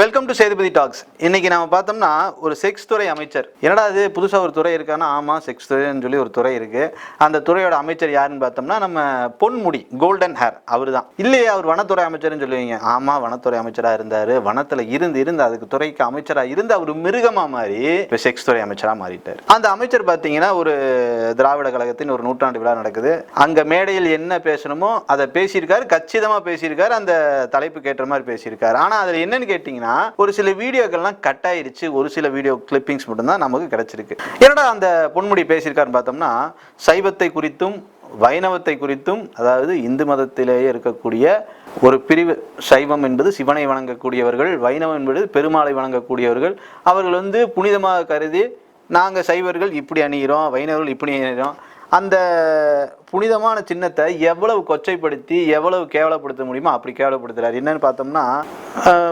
Welcome to Sethupathi tax இன்னைக்கு நம்ம பார்த்தோம்னா ஒரு செக்ஸ் துறை அமைச்சர். என்னடா இது? புதுசாக ஒரு துறை இருக்கான்னா ஆமாம் செக்ஸ் துறைன்னு சொல்லி ஒரு துறை இருக்கு. அந்த துறையோட அமைச்சர் யாருன்னு பார்த்தோம்னா நம்ம பொன்முடி கோல்டன் ஹேர் அவர் தான் இல்லையே அவர் வனத்துறை அமைச்சர்னு சொல்லுவீங்க. ஆமாம் வனத்துறை அமைச்சராக இருந்தார். வனத்தில் இருந்து இருந்து அதுக்கு துறைக்கு அமைச்சராக இருந்து அவர் மிருகமாக மாறி இப்போ செக்ஸ் துறை அமைச்சராக மாறிட்டார். அந்த அமைச்சர் பார்த்தீங்கன்னா ஒரு திராவிட கழகத்தின் ஒரு நூற்றாண்டு விழா நடக்குது. அங்கே மேடையில் என்ன பேசணுமோ அதை பேசியிருக்காரு. கச்சிதமாக பேசியிருக்காரு. அந்த தலைப்பு கேட்ட மாதிரி பேசியிருக்காரு. ஆனால் அதில் என்னன்னு கேட்டிங்கன்னா ஒரு சில வீடியோக்கள்லாம் கட் ஆயிருச்சு. ஒரு சில வீடியோ கிளிப்பிங்ஸ் மட்டும்தான் நமக்கு கிடைச்சிருக்கு. என்னடா அந்த பொன்முடி பேசியிருக்காருன்னு பார்த்தோம்னா சைவத்தை குறித்தும் வைணவத்தை குறித்தும் அதாவது இந்து மதத்திலேயே இருக்கக்கூடிய ஒரு பிரிவு சைவம் என்பது சிவனை வணங்கக்கூடியவர்கள் வைணவம் என்பது பெருமாளை வணங்கக்கூடியவர்கள். அவர்கள் வந்து புனிதமாக கருதி நாங்கள் சைவர்கள் இப்படி அணிகிறோம் வைணவர்கள் இப்படி அணிகிறோம் அந்த புனிதமான சின்னத்தை எவ்வளவு கொச்சைப்படுத்தி எவ்வளவு கேவலப்படுத்த முடியுமோ அப்படி கேவலப்படுத்துறாரு. என்னன்னு பார்த்தோம்னா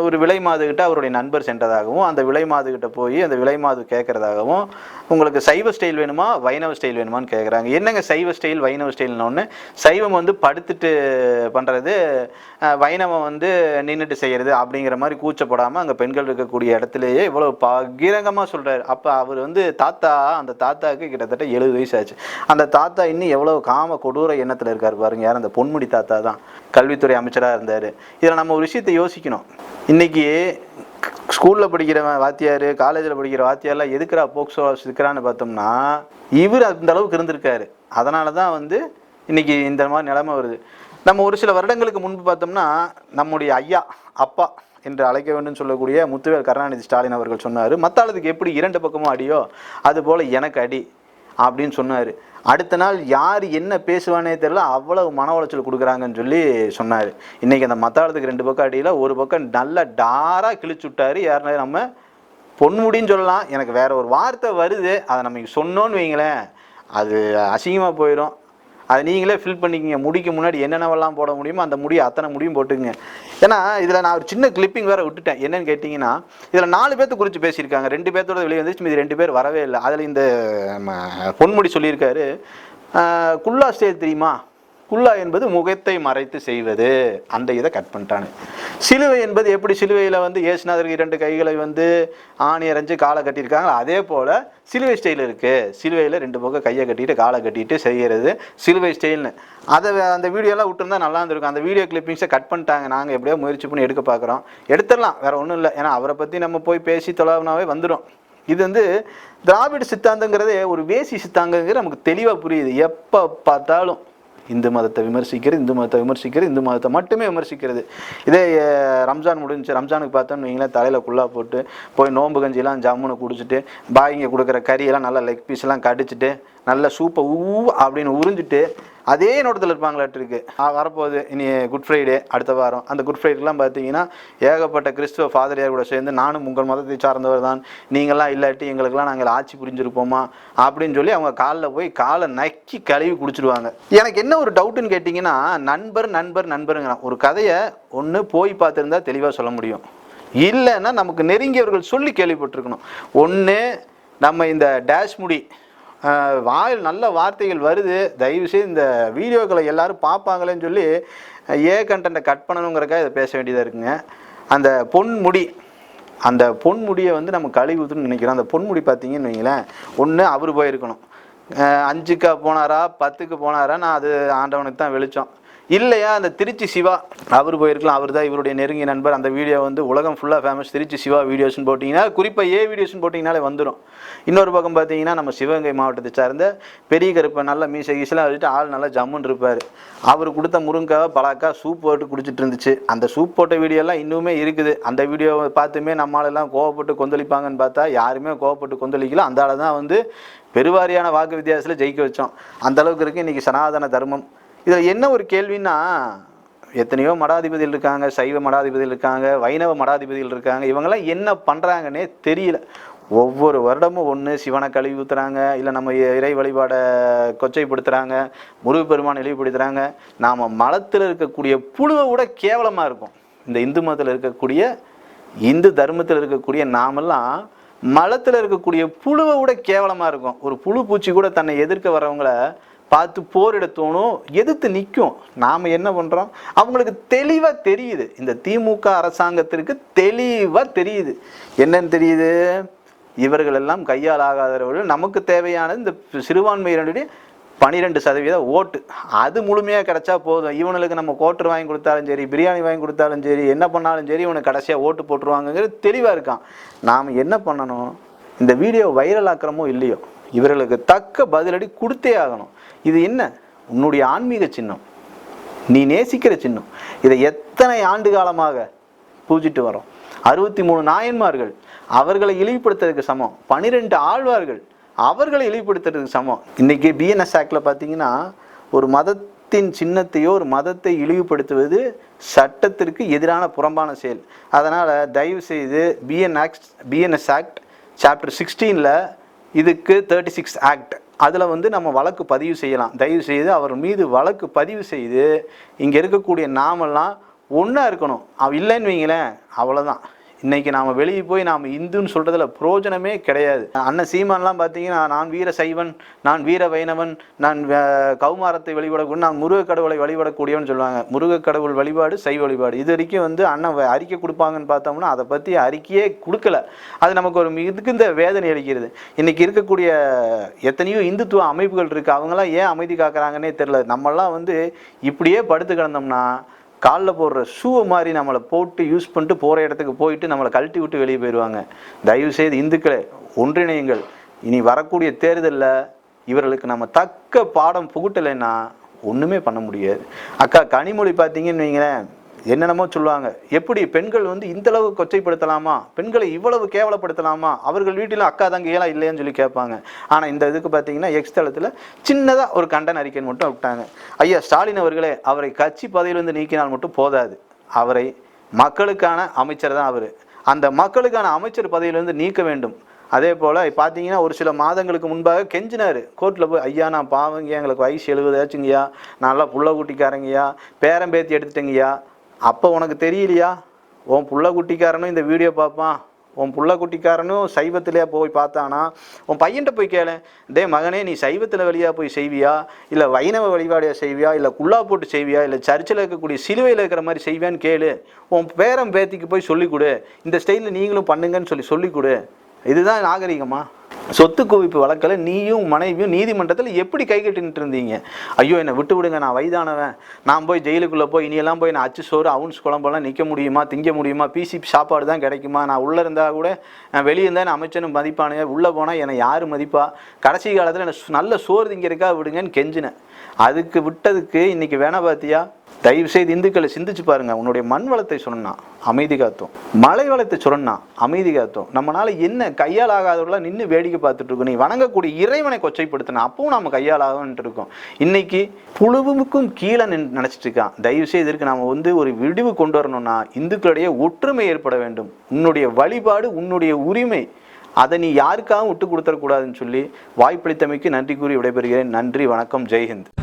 ஒரு விலை மாதுகிட்ட அவருடைய நண்பர் சென்றதாகவும் அந்த விலை மாதுகிட்ட போய் அந்த விலை மாது கேட்கறதாகவும் உங்களுக்கு சைவ ஸ்டைல் வேணுமா வைணவ ஸ்டைல் வேணுமான்னு கேட்குறாங்க என்னங்க சைவ ஸ்டைல் வைணவ ஸ்டைல்னு ஒன்று சைவம் வந்து படுத்துட்டு பண்ணுறது வைணவம் வந்து நின்றுட்டு செய்கிறது அப்படிங்கிற மாதிரி கூச்சப்படாமல் அங்கே பெண்கள் இருக்கக்கூடிய இடத்துலையே இவ்வளோ பகிரங்கமாக சொல்கிறாரு அப்போ அவர் வந்து தாத்தா அந்த தாத்தாவுக்கு கிட்டத்தட்ட எழுபது வயசு ஆச்சு. அந்த தாத்தா இன்னும் எவ்வளோ காம கொடூர எண்ணத்தில் இருக்கார் பாருங்க. யார் அந்த பொன்முடி தாத்தா தான். கல்வித்துறை அமைச்சராக இருந்தார். இதில் நம்ம ஒரு விஷயத்தை யோசிக்கணும். இன்னைக்கு ஸ்கூலில் படிக்கிற வாத்தியார் காலேஜில் படிக்கிற வாத்தியார்லாம் எதுக்குறா போக்சோ இருக்கிறான்னு பார்த்தோம்னா இவர் அந்த அளவுக்கு இருந்திருக்காரு. அதனால தான் வந்து இன்னைக்கு இந்த மாதிரி நிலைமை வருது. நம்ம ஒரு சில வருடங்களுக்கு முன்பு பார்த்தோம்னா நம்முடைய ஐயா அப்பா என்று அழைக்க வேண்டும் சொல்லக்கூடிய முத்துவேல் கருணாநிதி ஸ்டாலின் அவர்கள் சொன்னார். மத்தாளத்துக்கு எப்படி இரண்டு பக்கமும் அடியோ அதுபோல் எனக்கு அடி அப்படின்னு சொன்னார். அடுத்த நாள் யார் என்ன பேசுவானே தெரியல அவ்வளவு மன உளைச்சல் கொடுக்குறாங்கன்னு சொல்லி சொன்னார். இன்னைக்கு அந்த மத்தாளத்துக்கு ரெண்டு பக்கம் அடியில் ஒரு பக்கம் நல்லா டாராக கிழிச்சு விட்டாரு. யாருனா நம்ம பொன்முடின்னு சொல்லலாம். எனக்கு வேற ஒரு வார்த்தை வருது. அதை நம்ம சொன்னோன்னு வைங்களேன் அது அசிங்கமாக போயிடும் அதை நீங்களே ஃபில் பண்ணிக்கிங்க. முடிக்கு முன்னாடி என்னென்னவெல்லாம் போட முடியுமோ அந்த முடியை அத்தனை முடியும் போட்டுக்குங்க. ஏன்னா இதில் நான் ஒரு சின்ன கிளிப்பிங் வேற விட்டுட்டேன். என்னன்னு கேட்டிங்கன்னா இதில் நாலு பேர்த்து குறித்து பேசியிருக்காங்க. ரெண்டு பேர்த்தோட வெளியே வந்துச்சு மீதி ரெண்டு பேர் வரவே இல்லை. அதில் இந்த பொன்முடி சொல்லியிருக்காரு. குல்லா ஸ்டேஜ் தெரியுமா? குல்லா என்பது முகத்தை மறைத்து செய்வது. அந்த இதை கட் பண்ணிட்டானு. சிலுவை என்பது எப்படி சிலுவையில் வந்து இயேசுநாதருக்கு இரண்டு கைகளை வந்து ஆணி அரைஞ்சு காலை கட்டியிருக்காங்களோ அதே போல் சிலுவை ஸ்டைல் இருக்குது சிலுவையில் ரெண்டு பக்கம் கையை கட்டிட்டு காலை கட்டிட்டு செய்கிறது சிலுவை ஸ்டைல்னு அதை அந்த வீடியோலாம் விட்டுருந்தா நல்லா இருந்திருக்கும். அந்த வீடியோ கிளிப்பிங்ஸை கட் பண்ணிட்டாங்க. நாங்கள் எப்படியோ முயற்சி பண்ணி எடுக்க பார்க்குறோம். எடுத்துடலாம். வேறு ஒன்றும் இல்லை. ஏன்னா அவரை பற்றி நம்ம போய் பேசி தொலைவுனாவே வந்துடும் இது வந்து திராவிட சித்தாந்தங்கிறதே ஒரு வேசி சித்தாந்தங்கிறது நமக்கு தெளிவாக புரியுது. எப்போ பார்த்தாலும். இந்து மதத்தை விமர்சிக்கிறது இந்து மதத்தை விமர்சிக்கிறது இந்து மதத்தை மட்டுமே விமர்சிக்கிறது. இதே ரம்ஜான் முடிஞ்சு ரம்ஜானுக்கு பார்த்தோன்னு வைங்களேன் தலையில் குள்ளா போட்டு போய் நோம்பு கஞ்சிலாம் ஜம்முன்னு குடிச்சிட்டு பாய்ங்க கொடுக்குற கறியெல்லாம் நல்லா லெக் பீஸ்லாம் கடிச்சிட்டு நல்ல சூப்பை ஊ அப்படின்னு உறிஞ்சிட்டு அதே நோட்டத்தில் இருப்பாங்களாட்டிருக்கு ஆ, வரப்போகுது. இனி குட் ஃப்ரைடே அடுத்த வாரம். அந்த குட் ஃப்ரைடேலாம் பார்த்தீங்கன்னா ஏகப்பட்ட கிறிஸ்துவ ஃபாதரியார் கூட சேர்ந்து நானும் உங்கள் மதத்தை சார்ந்தவர் தான். நீங்களாம் இல்லாட்டி எங்களுக்கெல்லாம் நாங்கள் ஆட்சி புரிஞ்சிருப்போமா? அப்படின்னு சொல்லி அவங்க காலில் போய் காலை நக்கி கழுவி குடிச்சிடுவாங்க எனக்கு என்ன ஒரு டவுட்டுன்னு கேட்டிங்கன்னா நண்பர் நண்பர் நண்பருங்கிறான் ஒரு கதையை ஒன்று போய் பார்த்துருந்தா தெளிவாக சொல்ல முடியும். இல்லைன்னா நமக்கு நெருங்கியவர்கள் சொல்லி கேள்விப்பட்டிருக்கணும். ஒன்று நம்ம இந்த டேஷ் முடி வாயில் நல்ல வார்த்தைகள் வருது. தயவுசெய்து இந்த வீடியோக்களை எல்லாரும் பார்ப்பாங்களேன்னு சொல்லி ஏ கண்டென்ட்டை கட் பண்ணணுங்கிறக்காக இதை பேச வேண்டியதாக இருக்குங்க. அந்த பொன்முடி அந்த பொன்முடியை வந்து நம்ம கழுவி ஊற்றுன்னு நினைக்கிறோம். அந்த பொன்முடி பார்த்தீங்கன்னு வைங்களேன் ஒன்று அவர் போயிருக்கணும். அஞ்சுக்கா போனாரா பத்துக்கு போனாரா நான் அது ஆண்டவனுக்கு தான் வெளிச்சம். இல்லையா அந்த திருச்சி சிவா அவர் போயிருக்கலாம் அவர் தான் இவருடைய நெருங்கிய நண்பர். அந்த வீடியோ வந்து உலகம் ஃபுல்லாக ஃபேமஸ் திருச்சி சிவா வீடியோஸ்னு போட்டிங்கன்னா குறிப்பாக ஏ வீடியோஸ்னு போட்டிங்கனாலே வந்துடும் இன்னொரு பக்கம் பார்த்தீங்கன்னா நம்ம சிவகங்கை மாவட்டத்தை சார்ந்த பெரிய கருப்பை நல்ல மீசை கீசெலாம் வச்சுட்டு ஆள் நல்லா ஜம்முன்னு இருப்பார். அவர் கொடுத்த முருங்காய் பலாக்கா சூப் போட்டு குடிச்சிட்டு இருந்துச்சு. அந்த சூப் போட்ட வீடியோலாம் இன்னுமே இருக்குது. அந்த வீடியோவை பார்த்துமே நம்மளாலாம் கோவப்பட்டு கொந்தளிப்பாங்கன்னு பார்த்தா யாருமே கோவப்பட்டு கொந்தளிக்கல. அந்த ஆளை தான் வந்து பெருவாரியான வாக்கு வித்தியாசத்தில் ஜெயிக்க வச்சோம். அந்த அளவுக்கு இருக்குது இன்றைக்கி சனாதன தர்மம். இதில் என்ன ஒரு கேள்வின்னா எத்தனையோ மடாதிபதிகள் இருக்காங்க சைவ மடாதிபதிகள் இருக்காங்க வைணவ மடாதிபதிகள் இருக்காங்க இவங்கெல்லாம் என்ன பண்ணுறாங்கன்னே தெரியல. ஒவ்வொரு வருடமும் ஒன்று சிவனை கழுவி ஊற்றுறாங்க இல்லை நம்ம இறை வழிபாடை கொச்சைப்படுத்துகிறாங்க முருகப்பெருமான் இழிவுபடுத்துகிறாங்க நாம் மலத்தில் இருக்கக்கூடிய புழுவை விட கேவலமாக இருக்கும். இந்த இந்து மதத்தில் இருக்கக்கூடிய இந்து தர்மத்தில் இருக்கக்கூடிய நாமெல்லாம் மலத்தில் இருக்கக்கூடிய புழுவை விட கேவலமாக இருக்கும். ஒரு புழு பூச்சி கூட தன்னை எதிர்க்க வரவங்கள பார்த்து போரிட தோணும். எதிர்த்து நிற்கும் நாம் என்ன பண்ணுறோம் அவங்களுக்கு தெளிவாக தெரியுது. இந்த திமுக அரசாங்கத்திற்கு தெளிவாக தெரியுது. என்னன்னு தெரியுது? இவர்களெல்லாம் கையால் ஆகாதவர்கள். நமக்கு தேவையானது இந்த சிறுபான்மையினருடைய பனிரெண்டு சதவீத ஓட்டு. அது முழுமையாக கிடச்சா போதும். இவனுக்கு நம்ம கோட்டர் வாங்கி கொடுத்தாலும் சரி பிரியாணி வாங்கி கொடுத்தாலும் சரி என்ன பண்ணாலும் சரி இவனுக்கு கடைசியாக ஓட்டு போட்டுருவாங்கங்கிறது தெளிவாக இருக்கான். நாம் என்ன பண்ணணும்? இந்த வீடியோ வைரல் ஆக்கிறமோ இல்லையோ இவர்களுக்கு தக்க பதிலடி கொடுத்தே ஆகணும். இது என்ன? உன்னுடைய ஆன்மீக சின்னம். நீ நேசிக்கிற சின்னம். இதை எத்தனை ஆண்டு காலமாக பூஜிட்டு வரோம் அறுபத்தி மூணு நாயன்மார்கள் அவர்களை இழிவுபடுத்துறதுக்கு சமம். பனிரெண்டு ஆழ்வார்கள் அவர்களை இழிவுபடுத்துறதுக்கு சமம். இன்னைக்கு பிஎன்எஸ் ஆக்டில் பார்த்தீங்கன்னா ஒரு மதத்தின் சின்னத்தையோ ஒரு மதத்தை இழிவுபடுத்துவது சட்டத்திற்கு எதிரான புறம்பான செயல். அதனால் தயவு செய்து B N act B N S act chapter சிக்ஸ்டீனில் இதுக்கு தேர்ட்டி சிக்ஸ் ஆக்ட் அதில் வந்து நம்ம வழக்கு பதிவு செய்யலாம். தயவு செய்து அவர் மீது வழக்கு பதிவு செய்து இங்கே இருக்கக்கூடிய நாமெல்லாம் ஒன்றா இருக்கணும். அவ இல்லைன்னு வைங்களேன். அவ்வளோதான் இன்னைக்கு நாம் வெளியே போய் நாம் இந்துன்னு சொல்கிறதுல பிரயோஜனமே கிடையாது. அண்ணன் சீமான்லாம் பார்த்தீங்கன்னா நான் வீர சைவன் நான் வீர வைணவன் நான் கௌமாரத்தை வழிபடக்கூடிய நான் முருக கடவுளை வழிபடக்கூடியவன் சொல்லுவாங்க. முருக கடவுள் வழிபாடு சைவ வழிபாடு. இது வரைக்கும் வந்து அண்ணன் அறிக்கை கொடுப்பாங்கன்னு பார்த்தோம்னா அதை பற்றி அறிக்கையே கொடுக்கல. அது நமக்கு ஒரு மிகுந்த வேதனை அளிக்கிறது. இன்னைக்கு இருக்கக்கூடிய எத்தனையோ இந்துத்துவ அமைப்புகள் இருக்குது அவங்களாம் ஏன் அமைதி காக்குறாங்கன்னே தெரில நம்மெல்லாம் வந்து இப்படியே படுத்து கிடந்தோம்னா காலில் போடுற ஷூவை மாதிரி நம்மளை போட்டு யூஸ் பண்ணிட்டு போகிற இடத்துக்கு போயிட்டு நம்மளை கழட்டி விட்டு வெளியே போயிடுவாங்க. தயவுசெய்து இந்துக்களை ஒன்றிணையுங்கள். இனி வரக்கூடிய தேர்தலில் இவர்களுக்கு நம்ம தக்க பாடம் புகுட்டலைன்னா ஒன்றுமே பண்ண முடியாது. அக்கா கனிமொழி பார்த்தீங்கன்னு வைங்களேன். என்னென்னமோ சொல்லுவாங்க. எப்படி பெண்கள் வந்து இந்தளவு கொச்சைப்படுத்தலாமா? பெண்களை இவ்வளவு கேவலப்படுத்தலாமா? அவர்கள் வீட்டிலும் அக்கா தங்கையெல்லாம் இல்லையான்னு சொல்லி கேட்பாங்க. ஆனால் இந்த இதுக்கு பார்த்தீங்கன்னா எக்ஸ் தளத்தில் சின்னதாக ஒரு கண்டன அறிக்கை மட்டும் விட்டாங்க. ஐயா ஸ்டாலின் அவர்களே அவரை கட்சி பதவியிலிருந்து நீக்கினால் மட்டும் போதாது. அவரை மக்களுக்கான அமைச்சர் தான் அவர். அந்த மக்களுக்கான அமைச்சர் பதவியிலிருந்து நீக்க வேண்டும். அதே போல் பார்த்தீங்கன்னா ஒரு சில மாதங்களுக்கு முன்பாக கெஞ்சினார். கோர்ட்டில் போய் ஐயா நான் பாவங்க எங்களுக்கு வயசு எழுபதாச்சுங்கய்யா நல்லா புள்ள குட்டிக்காரங்கய்யா. பேரன் பேத்தி எடுத்துட்டேங்கய்யா. அப்போ உனக்கு தெரியலையா? உன் புள்ள குட்டிக்காரனும் இந்த வீடியோ பார்ப்பான். உன் புள்ள குட்டிக்காரனும் சைவத்திலே போய் பார்த்தானா? உன் பையன்கிட்ட போய் கேளு. டே மகனே நீ சைவத்தில் வழியாக போய் செய்வியா? இல்லை வைணவ வழிபாடியாக செய்வியா? இல்லை குல்லா போட்டு செய்வியா? இல்லை சர்ச்சில் இருக்கக்கூடிய சிலுவையில் இருக்கிற மாதிரி செய்வியான்னு கேளு. உன் பேரன் பேத்திக்கு போய் சொல்லிக் கொடு. இந்த ஸ்டைலில் நீங்களும் பண்ணுங்கன்னு சொல்லி சொல்லிக் கொடு. இதுதான் நாகரிகமா? சொத்து குவிப்பு வழக்கில் நீயும் மனைவியும் நீதிமன்றத்தில் எப்படி கை கட்டிட்டு இருந்தீங்க? ஐயோ என்னை விட்டு விடுங்க நான் வயதானவன். நான் போய் ஜெயிலுக்குள்ளே போய் இனியெல்லாம் போய் நான் அச்சு சோறு அவுன்ஸ் குழம்பெல்லாம் நிற்க முடியுமா திங்க முடியுமா பிசி சாப்பாடு தான் கிடைக்குமா? நான் உள்ளே இருந்தால் கூட நான் வெளியே இருந்தால் நான் அமைச்சனும் மதிப்பானுங்க உள்ளே போனால் என்னை யார் மதிப்பா? கடைசி காலத்தில் என்னை நல்ல சோறு திங்கிறக்கா விடுங்கன்னு கெஞ்சினேன். அதுக்கு விட்டதுக்கு இன்றைக்கி வேணா பார்த்தியா தயவு செய்து இந்துக்களை சிந்திச்சு பாருங்க. உன்னுடைய மண் வளத்தை சொன்னா அமைதி காத்தோம். மலை வளத்தை சொன்னா அமைதி காத்தோம். நம்மளால என்ன கையால் ஆகாதவர்களா நின்று வேடிக்கை பார்த்துட்டு இருக்கோம். நீ வணங்கக்கூடிய இறைவனை கொச்சைப்படுத்தின அப்பவும் நம்ம கையால் ஆகன்ட்டு இருக்கோம். இன்னைக்கு புழுவுக்கும் கீழே நின் நினைச்சிட்டு இருக்கான். தயவு செய்து இதற்கு நாம வந்து ஒரு விடிவு கொண்டு வரணும்னா இந்துக்களிடையே ஒற்றுமை ஏற்பட வேண்டும். உன்னுடைய வழிபாடு உன்னுடைய உரிமை அதை நீ யாருக்காகவும் விட்டு கொடுத்துடக்கூடாதுன்னு சொல்லி வாய்ப்பளித்தமைக்கு நன்றி கூறி விடைபெறுகிறேன். நன்றி வணக்கம் ஜெய்ஹிந்த்.